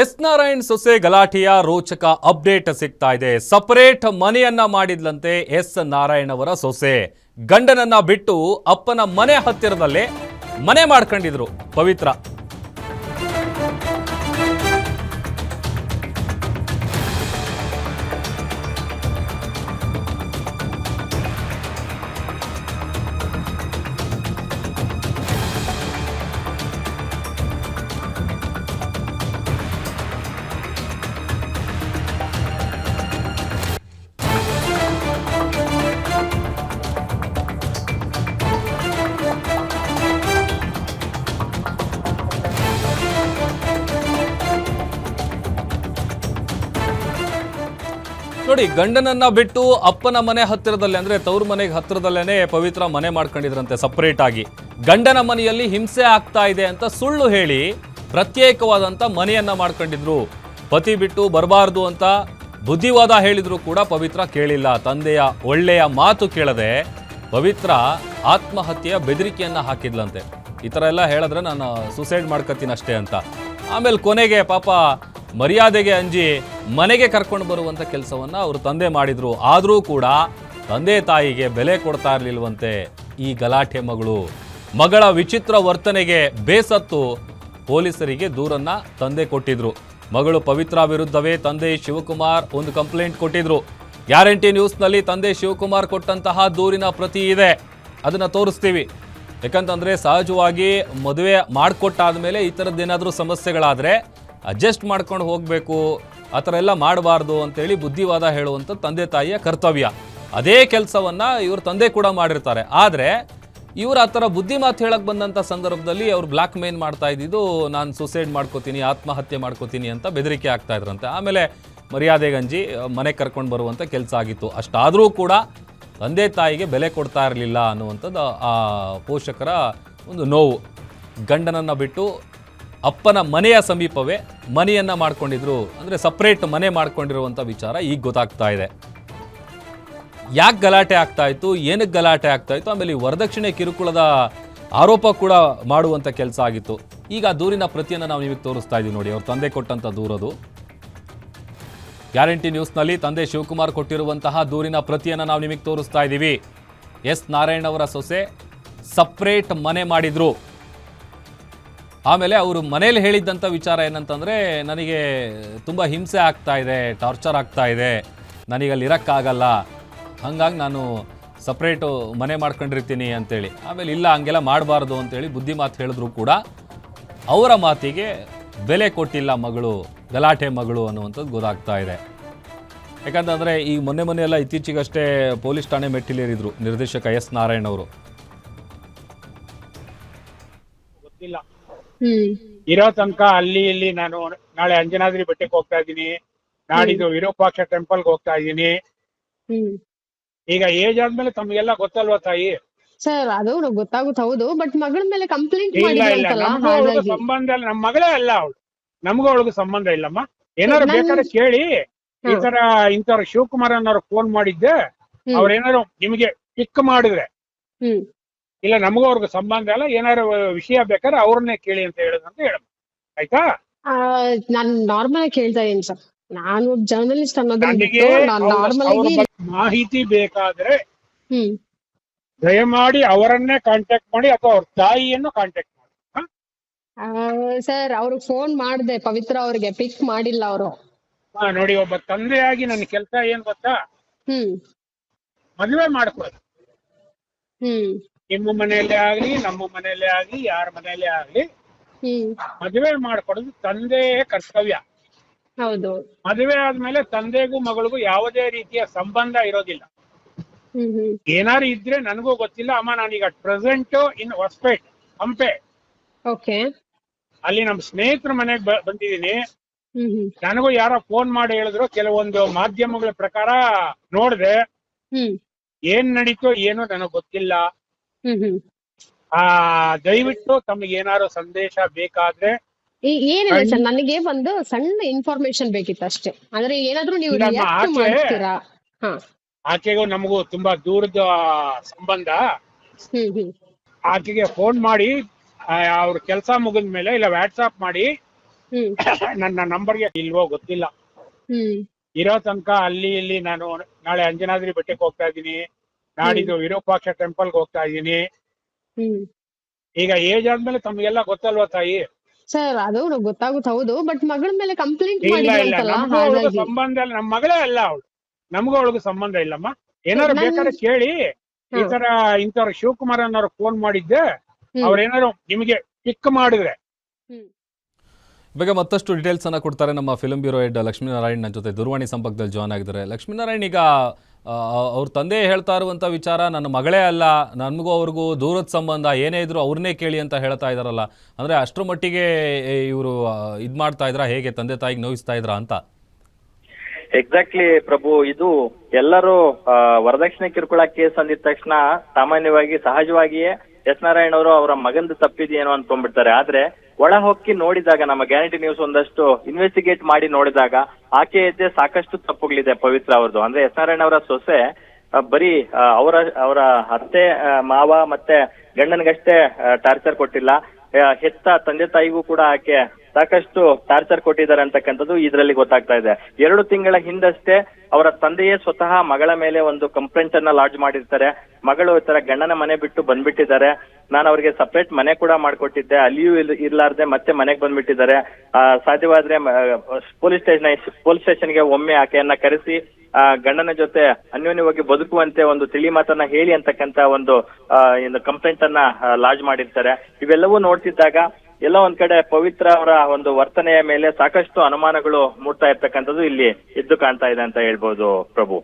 S Narayan ಸೊಸೆ ಗಲಾಟೆಯ ರೋಚಕ update ಸಿಗ್ತಾ ಇದೆ. ಸಪರೇಟ್ ಮನೆಯನ್ನ ಮಾಡಿದ್ಲಂತೆ ಎಸ್ ನಾರಾಯಣ್ ಅವರ ಸೊಸೆ. ಗಂಡನನ್ನ ಬಿಟ್ಟು ಅಪ್ಪನ ಮನೆ ಹತ್ತಿರದಲ್ಲೇ ಮನೆ ಮಾಡ್ಕೊಂಡಿದ್ರು ಪವಿತ್ರ. ನೋಡಿ, ಗಂಡನನ್ನ ಬಿಟ್ಟು ಅಪ್ಪನ ಮನೆ ಹತ್ತಿರದಲ್ಲೇ, ಅಂದ್ರೆ ತವ್ರ ಮನೆಗೆ ಹತ್ತಿರದಲ್ಲೇನೆ ಪವಿತ್ರ ಮನೆ ಮಾಡ್ಕೊಂಡಿದ್ರಂತೆ ಸಪರೇಟ್ ಆಗಿ. ಗಂಡನ ಮನೆಯಲ್ಲಿ ಹಿಂಸೆ ಆಗ್ತಾ ಇದೆ ಅಂತ ಸುಳ್ಳು ಹೇಳಿ ಪ್ರತ್ಯೇಕವಾದಂತ ಮನೆಯನ್ನ ಮಾಡ್ಕೊಂಡಿದ್ರು. ಪತಿ ಬಿಟ್ಟು ಬರಬಾರ್ದು ಅಂತ ಬುದ್ಧಿವಾದ ಹೇಳಿದ್ರು ಕೂಡ ಪವಿತ್ರ ಕೇಳಿಲ್ಲ. ತಂದೆಯ ಒಳ್ಳೆಯ ಮಾತು ಕೇಳದೆ ಪವಿತ್ರ ಆತ್ಮಹತ್ಯೆಯ ಬೆದರಿಕೆಯನ್ನ ಹಾಕಿದ್ಲಂತೆ. ಈ ಥರ ಎಲ್ಲ ಹೇಳಿದ್ರೆ ನಾನು ಸುಸೈಡ್ ಮಾಡ್ಕೋತೀನಿ ಅಷ್ಟೇ ಅಂತ. ಆಮೇಲೆ ಕೊನೆಗೆ ಪಾಪ ಮರ್ಯಾದೆಗೆ ಅಂಜಿ ಮನೆಗೆ ಕರ್ಕೊಂಡು ಬರುವಂಥ ಕೆಲಸವನ್ನು ಅವರು ತಂದೆ ಮಾಡಿದರು. ಆದರೂ ಕೂಡ ತಂದೆ ತಾಯಿಗೆ ಬೆಲೆ ಕೊಡ್ತಾ ಇರಲಿಲ್ವಂತೆ ಈ ಗಲಾಟೆ ಮಗಳು. ಮಗಳ ವಿಚಿತ್ರ ವರ್ತನೆಗೆ ಬೇಸತ್ತು ಪೊಲೀಸರಿಗೆ ದೂರನ್ನು ತಂದೆ ಕೊಟ್ಟಿದ್ರು. ಮಗಳು ಪವಿತ್ರ ವಿರುದ್ಧವೇ ತಂದೆ ಶಿವಕುಮಾರ್ ಒಂದು ಕಂಪ್ಲೇಂಟ್ ಕೊಟ್ಟಿದ್ರು. ಗ್ಯಾರಂಟಿ ನ್ಯೂಸ್ನಲ್ಲಿ ತಂದೆ ಶಿವಕುಮಾರ್ ಕೊಟ್ಟಂತಹ ದೂರಿನ ಪ್ರತಿ ಇದೆ. ಅದನ್ನು ತೋರಿಸ್ತೀವಿ. ಯಾಕಂತಂದರೆ ಸಹಜವಾಗಿ ಮದುವೆ ಮಾಡಿಕೊಟ್ಟಾದ್ಮೇಲೆ ಈ ಥರದ್ದೇನಾದರೂ ಸಮಸ್ಯೆಗಳಾದರೆ ಅಡ್ಜಸ್ಟ್ ಮಾಡ್ಕೊಂಡು ಹೋಗಬೇಕು, ಆ ಥರ ಎಲ್ಲ ಮಾಡಬಾರ್ದು ಅಂತೇಳಿ ಬುದ್ಧಿವಾದ ಹೇಳುವಂಥ ತಂದೆ ತಾಯಿಯ ಕರ್ತವ್ಯ. ಅದೇ ಕೆಲಸವನ್ನು ಇವ್ರ ತಂದೆ ಕೂಡ ಮಾಡಿರ್ತಾರೆ. ಆದರೆ ಇವರು ಆ ಥರ ಬುದ್ಧಿ ಮಾತು ಹೇಳಕ್ಕೆ ಬಂದಂಥ ಸಂದರ್ಭದಲ್ಲಿ ಅವ್ರು ಬ್ಲ್ಯಾಕ್ ಮೇನ್ ಮಾಡ್ತಾ ಇದ್ದಿದ್ದು, ನಾನು ಸುಸೈಡ್ ಮಾಡ್ಕೋತೀನಿ, ಆತ್ಮಹತ್ಯೆ ಮಾಡ್ಕೋತೀನಿ ಅಂತ ಬೆದರಿಕೆ ಆಗ್ತಾ ಇದ್ರಂತೆ. ಆಮೇಲೆ ಮರ್ಯಾದೆಗಂಜಿ ಮನೆ ಕರ್ಕೊಂಡು ಬರುವಂಥ ಕೆಲಸ ಆಗಿತ್ತು. ಅಷ್ಟಾದರೂ ಕೂಡ ತಂದೆ ತಾಯಿಗೆ ಬೆಲೆ ಕೊಡ್ತಾ ಇರಲಿಲ್ಲ ಅನ್ನುವಂಥದ್ದು ಆ ಪೋಷಕರ ಒಂದು ನೋವು. ಗಂಡನನ್ನು ಬಿಟ್ಟು ಅಪ್ಪನ ಮನೆಯ ಸಮೀಪವೇ ಮನೆಯನ್ನ ಮಾಡ್ಕೊಂಡಿದ್ರು. ಅಂದರೆ ಸಪ್ರೇಟ್ ಮನೆ ಮಾಡ್ಕೊಂಡಿರುವಂಥ ವಿಚಾರ ಈಗ ಗೊತ್ತಾಗ್ತಾ ಇದೆ. ಯಾಕೆ ಗಲಾಟೆ ಆಗ್ತಾ ಇತ್ತು? ಏನಕ್ಕೆ ಗಲಾಟೆ ಆಗ್ತಾ ಇತ್ತು? ಆಮೇಲೆ ವರದಕ್ಷಿಣೆ ಕಿರುಕುಳದ ಆರೋಪ ಕೂಡ ಮಾಡುವಂಥ ಕೆಲಸ ಆಗಿತ್ತು. ಈಗ ದೂರಿನ ಪ್ರತಿಯನ್ನು ನಾವು ನಿಮಗೆ ತೋರಿಸ್ತಾ ಇದ್ದೀವಿ ನೋಡಿ. ಅವ್ರ ತಂದೆ ಕೊಟ್ಟಂಥ ದೂರದು ಗ್ಯಾರಂಟಿ ನ್ಯೂಸ್ನಲ್ಲಿ ತಂದೆ ಶಿವಕುಮಾರ್ ಕೊಟ್ಟಿರುವಂತಹ ದೂರಿನ ಪ್ರತಿಯನ್ನು ನಾವು ನಿಮಗೆ ತೋರಿಸ್ತಾ ಇದ್ದೀವಿ ಎಸ್ ನಾರಾಯಣ್ ಅವರ ಸೊಸೆ ಸಪ್ರೇಟ್ ಮನೆ ಮಾಡಿದ್ರು. ಆಮೇಲೆ ಅವರು ಮನೇಲಿ ಹೇಳಿದ್ದಂಥ ವಿಚಾರ ಏನಂತಂದರೆ, ನನಗೆ ತುಂಬ ಹಿಂಸೆ ಆಗ್ತಾ ಇದೆ ಟಾರ್ಚರ್ ಆಗ್ತಾ ಇದೆ ನನಗೆ ಅಲ್ಲಿ ಇರೋಕ್ಕಾಗಲ್ಲ, ಹಾಗಾಗಿ ನಾನು ಸಪ್ರೇಟು ಮನೆ ಮಾಡ್ಕೊಂಡಿರ್ತೀನಿ ಅಂತೇಳಿ. ಆಮೇಲೆ ಇಲ್ಲ, ಹಂಗೆಲ್ಲ ಮಾಡಬಾರ್ದು ಅಂತೇಳಿ ಬುದ್ಧಿ ಮಾತು ಹೇಳಿದ್ರು ಕೂಡ, ಅವರ ಮಾತಿಗೆ ಬೆಲೆ ಕೊಟ್ಟಿಲ್ಲ ಮಗಳು, ಗಲಾಟೆ ಮಗಳು ಅನ್ನುವಂಥದ್ದು ಗೊತ್ತಾಗ್ತಾ ಇದೆ. ಯಾಕಂತಂದರೆ, ಈ ಮೊನ್ನೆ ಮೊನ್ನೆ ಎಲ್ಲ ಇತ್ತೀಚೆಗಷ್ಟೇ ಪೊಲೀಸ್ ಠಾಣೆ ಮೆಟ್ಟಿಲೇರಿದ್ರು ನಿರ್ದೇಶಕ ಎಸ್ ನಾರಾಯಣ್ ಅವರು. ಗೊತ್ತಿಲ್ಲ. ಇರೋ ತನಕ ಅಲ್ಲಿ ಇಲ್ಲಿ ನಾನು ನಾಳೆ ಅಂಜನಾದ್ರಿ ಬೆಟ್ಟಕ್ಕೆ ಹೋಗ್ತಾ ಇದ್ದೀನಿ. ನಾಡಿದ್ದು ವಿರೂಪಾಕ್ಷ ಟೆಂಪಲ್ಗೆ ಹೋಗ್ತಾ ಇದ್ದೀನಿ. ಈಗ ಏಜ್ ಆದ್ಮೇಲೆ ತಮ್ಗೆಲ್ಲ ಗೊತ್ತಲ್ವಾ ತಾಯಿ? ಸರ್ ಅದು ಗೊತ್ತಾಗುತ್ತೆ ಹೌದು. ಬಟ್ ಮಗಳ ಮೇಲೆ ಕಂಪ್ಲೇಂಟ್ ಇಲ್ಲ ಇಲ್ಲ. ಅವಳಿಗೂ ಸಂಬಂಧ ಇಲ್ಲ. ನಮ್ಮ ಮಗಳೇ ಅಲ್ಲ ಅವಳು. ನಮಗೂ ಅವಳಿಗೂ ಸಂಬಂಧ ಇಲ್ಲಮ್ಮ. ಏನಾದ್ರು ಬೇಕಾದ್ರೆ ಕೇಳಿ. ಈ. ತರ ಇಂಥವ್ರು ಶಿವಕುಮಾರ್ ಅನ್ನೋರು ಫೋನ್ ಮಾಡಿದ್ದೆ ಅವ್ರೇನಾದ್ರು ನಿಮಗೆ ಪಿಕ್ ಮಾಡಿದ್ರೆ. ಇಲ್ಲ ನಮಗೂ ಅವ್ರಿಗೆ ಸಂಬಂಧ ಇಲ್ಲ ಏನಾದ್ರು ವಿಷಯ ಬೇಕಾದ್ರೆ ಅವ್ರನ್ನೇ ಕೇಳಿ ಅಂತ ಹೇಳೋದಂತ ಹೇಳ ಆಯ್ತಾ? ನಾನು ನಾರ್ಮಲ್ ಆಗಿ ಕೇಳ್ತಾ ಇದ್ದೀನಿ ಸರ್ ನಾನು ಜರ್ನಲಿಸ್ಟ್ ಅನ್ನೋದು ಆಗಿ ಮಾಹಿತಿ ಬೇಕಾದ್ರೆ ಹ್ಮ್. ದಯಮಾಡಿ ಅವರನ್ನೇ ಕಾಂಟ್ಯಾಕ್ಟ್ ಮಾಡಿ ಅಥವಾ ಅವ್ರ ತಾಯಿಯನ್ನು ಕಾಂಟ್ಯಾಕ್ಟ್ ಮಾಡಿ? ಸರ್ ಅವ್ರಿಗೆ ಫೋನ್ ಮಾಡಿದೆ ಪವಿತ್ರ ಅವ್ರಿಗೆ ಪಿಕ್ ಮಾಡಿಲ್ಲ ಅವರು. ಹಾ, ನೋಡಿ ಒಬ್ಬ ತಂದೆಯಾಗಿ ನನ್ನ ಕೆಲಸ ಏನ್ ಗೊತ್ತಾ? ಹ್ಮ್. ಮದುವೆ ಮಾಡ್ಕೊಳ್ಳಿ ಹ್ಮ್. ನಿಮ್ಮ ಮನೆಯಲ್ಲೇ ಆಗ್ಲಿ ನಮ್ಮ ಮನೆಯಲ್ಲೇ ಆಗ್ಲಿ ಯಾರ ಮನೆಯಲ್ಲೇ ಆಗ್ಲಿ ಮದುವೆ ಮಾಡ್ಕೊಡೋದು ತಂದೆಯ ಕರ್ತವ್ಯ. ಹೌದು. ಮದುವೆ ಆದ್ಮೇಲೆ ತಂದೆಗೂ ಮಗಳಿಗೂ ಯಾವುದೇ ರೀತಿಯ ಸಂಬಂಧ ಇರೋದಿಲ್ಲ. ಏನಾರು ಇದ್ರೆ ನನಗೂ ಗೊತ್ತಿಲ್ಲ ಅಮ್ಮ ನಾನೀಗ present in Hospet Hampi. Okay. ಅಲ್ಲಿ ನಮ್ಮ ಸ್ನೇಹಿತರ ಮನೆಗೆ ಬಂದಿದ್ದೀನಿ. ನನಗೂ ಯಾರೋ ಫೋನ್ ಮಾಡಿ ಹೇಳಿದ್ರು ಕೆಲವೊಂದು ಮಾಧ್ಯಮಗಳ ಪ್ರಕಾರ ನೋಡಿದೆ. ಏನ್ ನಡೀತೋ ಏನೋ ನನಗ್ ಗೊತ್ತಿಲ್ಲ. ಹ್ಮ್ ಹ್ಮ್. ಆ ದಯವಿಟ್ಟು ತಮಗೆ ಏನಾದ್ರು ಸಂದೇಶ ಬೇಕಾದ್ರೆ ಈ- ಏನಿಲ್ಲ ಸರ್ ನನಗೆ ಒಂದು ಸಣ್ಣ ಇನ್ಫಾರ್ಮೇಶನ್ ಬೇಕಿತ್ತು ಅಷ್ಟೇ. ಅಂದ್ರೆ ಏನಾದ್ರೂ ನೀವು ನಮ್ಮ ರಿಯಾಕ್ಟ್ ಆಚೆ- ಮಾಡ್ತೀರಾ? ಹಾ. ಆಕೆಗೂ ನಮಗೂ ತುಂಬಾ ದೂರದ ಸಂಬಂಧ. ಹ್ಮ್ ಹ್ಮ್. ಆಕೆಗೆ ಫೋನ್ ಮಾಡಿ ಅವ್ರ ಕೆಲಸ ಮುಗಿದ ಮೇಲೆ ಇಲ್ಲ ವಾಟ್ಸಾಪ್ ಮಾಡಿ ಹ್ಮ್. ನನ್ನ ನಂಬರ್ಗೆ ಇಲ್ವೋ ಗೊತ್ತಿಲ್ಲ. ಹ್ಮ್. ಇರೋ ತನಕ ಅಲ್ಲಿ ಇಲ್ಲಿ ನಾನು ನಾಳೆ ಅಂಜನಾದ್ರಿ ಬೆಟ್ಟಕ್ಕೆ ಹೋಗ್ತಾ ಇದ್ದೀನಿ. ನಾಡಿದ್ದು ವಿರೂಪಾಕ್ಷ ಟೆಂಪಲ್ ಹೋಗ್ತಾ ಇದ್ದೀನಿ. ಹ್ಮ್. ಈಗ ಏಜ್ ಆದ್ಮೇಲೆ ತಮ್ಗೆಲ್ಲ ಗೊತ್ತಲ್ವಾ ತಾಯಿ? ಸರ್ ಅದು ಗೊತ್ತಾಗುತ್ತೆ ಹೌದು ಬಟ್ ಮಗಳ ಮೇಲೆ ಕಂಪ್ಲೇಂಟ್ ಇಲ್ಲ ಇಲ್ಲ ಅವಳಿಗೂ ಸಂಬಂಧ ಇಲ್ಲ ನಮ್ಮ ಮಗಳೇ ಅಲ್ಲ ಅವಳು. ನಮಗೂ ಅವಳಿಗೂ ಸಂಬಂಧ ಇಲ್ಲಮ್ಮ. ಏನಾದ್ರು ಬೇಕಾದ್ರೆ ಕೇಳಿ. ಈ. ತರ ಇಂಥವ್ರು ಶಿವಕುಮಾರ್ ಅನ್ನೋರು ಫೋನ್ ಮಾಡಿದ್ದೆ. ಅವ್ರೇನಾದ್ರು ಅವ್ರೇನಾರು ನಿಮಗೆ ಪಿಕ್ ಮಾಡಿದ್ರೆ. ಇವಾಗ ಬಗ್ಗೆ ಮತ್ತಷ್ಟು ಡೀಟೇಲ್ಸ್ ಅನ್ನ ಕೊಡ್ತಾರೆ ನಮ್ಮ ಫಿಲ್ಮ್ ಬ್ಯೂರೋ ಹೆಡ್ ಲಕ್ಷ್ಮೀನಾರಾಯಣ್ ನನ್ನ ಜೊತೆ. ದೂರವಾಣಿ ಸಂಪರ್ಕದಲ್ಲಿ ಜಾಯ್ನ್ ಆಗಿದ್ದಾರೆ. ಲಕ್ಷ್ಮೀನಾರಾಯಣ್ ಈಗ ಅವ್ರ ತಂದೆ ಹೇಳ್ತಾ ಇರುವಂಥ ವಿಚಾರ ನನ್ನ ಮಗಳೇ ಅಲ್ಲ, ನನಗೂ ಅವ್ರಿಗೂ ದೂರದ ಸಂಬಂಧ, ಏನೇ ಇದ್ರು ಅವ್ರನ್ನೇ ಕೇಳಿ ಅಂತ ಹೇಳ್ತಾ ಇದಾರಲ್ಲ. ಅಂದ್ರೆ ಅಷ್ಟರ ಮಟ್ಟಿಗೆ ಇವರು ಇದು ಮಾಡ್ತಾ ಇದ್ರ? ಹೇಗೆ ತಂದೆ ತಾಯಿಗೆ ನೋಯಿಸ್ತಾ ಇದ್ರ ಅಂತ? ಎಕ್ಸಾಕ್ಟ್ಲಿ ಪ್ರಭು. ಇದು ಎಲ್ಲರೂ ವರದಕ್ಷಿಣೆ ಕಿರುಕುಳ ಕೇಸ್ ಅಂದಿದ ತಕ್ಷಣ ಸಾಮಾನ್ಯವಾಗಿ, ಸಹಜವಾಗಿಯೇ ಎಸ್ ನಾರಾಯಣ್ ಅವರು ಅವರ ಮಗಂದು ತಪ್ಪಿದೆಯೇನೋ ಅನ್ಕೊಂಡ್ಬಿಡ್ತಾರೆ. ಆದ್ರೆ ಒಳ ಹೊಕ್ಕಿ ನೋಡಿದಾಗ, ನಮ್ಮ ಗ್ಯಾರಂಟಿ ನ್ಯೂಸ್ ಒಂದಷ್ಟು ಇನ್ವೆಸ್ಟಿಗೇಟ್ ಮಾಡಿ ನೋಡಿದಾಗ, ಆಕೆ ಇದ್ದೆ ಸಾಕಷ್ಟು ತಪ್ಪುಗಳಿದೆ ಪವಿತ್ರ ಅವ್ರದ್ದು. ಅಂದ್ರೆ ಎಸ್ ನಾರಾಯಣ ಅವರ ಸೊಸೆ ಬರೀ ಅವರ ಅವರ ಅತ್ತೆ ಮಾವ ಮತ್ತೆ ಗಂಡನಿಗಷ್ಟೇ ಟಾರ್ಚರ್ ಕೊಟ್ಟಿಲ್ಲ. ಹೆತ್ತ ತಂದೆ ತಾಯಿಗೂ ಕೂಡ ಆಕೆ ಸಾಕಷ್ಟು ಟಾರ್ಚರ್ ಕೊಟ್ಟಿದ್ದಾರೆ ಅಂತಕ್ಕಂಥದ್ದು ಇದರಲ್ಲಿ ಗೊತ್ತಾಗ್ತಾ ಇದೆ. ಎರಡು ತಿಂಗಳ ಹಿಂದಷ್ಟೇ ಅವರ ತಂದೆಯೇ ಸ್ವತಃ ಮಗಳ ಮೇಲೆ ಒಂದು ಕಂಪ್ಲೇಂಟ್ ಅನ್ನ ಲಾಡ್ಜ್ ಮಾಡಿರ್ತಾರೆ. ಮಗಳು ಈ ತರ ಗಂಡನ ಮನೆ ಬಿಟ್ಟು ಬಂದ್ಬಿಟ್ಟಿದ್ದಾರೆ. ನಾನು ಅವರಿಗೆ ಸಪ್ರೇಟ್ ಮನೆ ಕೂಡ ಮಾಡ್ಕೊಟ್ಟಿದ್ದೆ. ಅಲ್ಲಿಯೂ ಇರ್ಲಾರ್ದೆ ಮತ್ತೆ ಮನೆಗೆ ಬಂದ್ಬಿಟ್ಟಿದ್ದಾರೆ. ಸಾಧ್ಯವಾದ್ರೆ ಪೊಲೀಸ್ ಸ್ಟೇಷನ್, ಪೊಲೀಸ್ ಸ್ಟೇಷನ್ಗೆ ಒಮ್ಮೆ ಆಕೆಯನ್ನ ಕರೆಸಿ ಗಂಡನ ಜೊತೆ ಅನ್ಯೋನ್ಯವಾಗಿ ಬದುಕುವಂತೆ ಒಂದು ತಿಳಿ ಮಾತನ್ನ ಹೇಳಿ ಅಂತಕ್ಕಂತ ಒಂದು ಆ, ಏನು ಕಂಪ್ಲೇಂಟ್ ಅನ್ನ ಲಾಜ್ ಮಾಡಿರ್ತಾರೆ. ಇವೆಲ್ಲವೂ ನೋಡ್ತಿದ್ದಾಗ ಎಲ್ಲ ಒಂದ್ ಕಡೆ ಪವಿತ್ರ ಅವರ ಒಂದು ವರ್ತನೆಯ ಮೇಲೆ ಸಾಕಷ್ಟು ಅನುಮಾನಗಳು ಮೂಡ್ತಾ ಇರ್ತಕ್ಕಂಥದ್ದು ಇಲ್ಲಿ ಎದ್ದು ಕಾಣ್ತಾ ಇದೆ ಅಂತ ಹೇಳ್ಬೋದು ಪ್ರಭು.